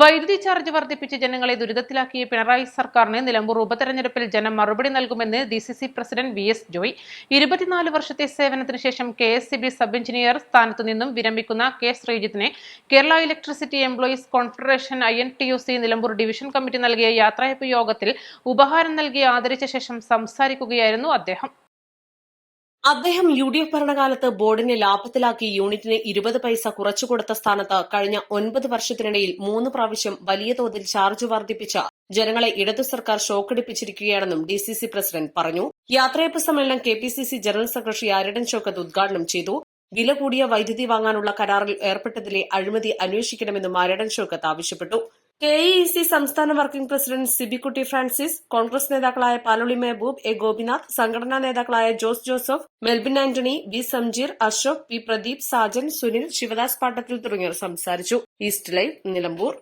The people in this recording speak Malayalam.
വൈദ്യുതി ചാർജ് വർദ്ധിപ്പിച്ച് ജനങ്ങളെ ദുരിതത്തിലാക്കിയ പിണറായി സർക്കാരിന് നിലമ്പൂർ ഉപതെരഞ്ഞെടുപ്പിൽ ജനം മറുപടി നൽകുമെന്ന് D C C president V S Joy. ഇരുപത്തിനാല് വർഷത്തെ സേവനത്തിന് ശേഷം K S E B sub engineer സ്ഥാനത്തു നിന്നും വിരമിക്കുന്ന K ശ്രീജിത്തിനെ Kerala electricity employees confederation I N T U C Nilambur division committee നൽകിയ യാത്രയപ്പ് യോഗത്തിൽ ഉപഹാരം നൽകി ആദരിച്ച ശേഷം സംസാരിക്കുകയായിരുന്നു അദ്ദേഹം. അദ്ദേഹം യു ഡി എഫ് ഭരണകാലത്ത് ബോർഡിനെ ലാഭത്തിലാക്കി യൂണിറ്റിന് ഇരുപത് പൈസ കുറച്ചു കൊടുത്ത സ്ഥാനത്ത് കഴിഞ്ഞ ഒൻപത് വർഷത്തിനിടയിൽ മൂന്ന് പ്രാവശ്യം വലിയ തോതിൽ ചാർജ് വർദ്ധിപ്പിച്ച ജനങ്ങളെ ഇടതു സർക്കാർ ഷോക്കടിപ്പിച്ചിരിക്കുകയാണെന്നും ഡി സി സി പ്രസിഡന്റ് പറഞ്ഞു. യാത്രയപ്പ് സമ്മേളനം K P C C general secretary Aryadan Shoukath ഉദ്ഘാടനം ചെയ്തു. വില കൂടിയ വൈദ്യുതി വാങ്ങാനുള്ള കരാറിൽ ഏർപ്പെട്ടതിലെ അഴിമതി അന്വേഷിക്കണമെന്നും ആരിടൻ ഷോക്കത്ത് ആവശ്യപ്പെട്ടു. കെ ഇ സി സംസ്ഥാന വർക്കിംഗ് പ്രസിഡന്റ് സിബിക്കുട്ടി ഫ്രാൻസിസ് കോൺഗ്രസ് നേതാക്കളായ പാലുളി മെഹബൂബ് എ ഗോപിനാഥ് സംഘടനാ നേതാക്കളായ ജോസ് ജോസഫ് മെൽബിൻ ആന്റണി ബി സംജീർ അശോക് പി പ്രദീപ് സാജൻ സുനിൽ ശിവദാസ് പാട്ടത്തിൽ തുടങ്ങിയവർ സംസാരിച്ചു. East live Nilambur.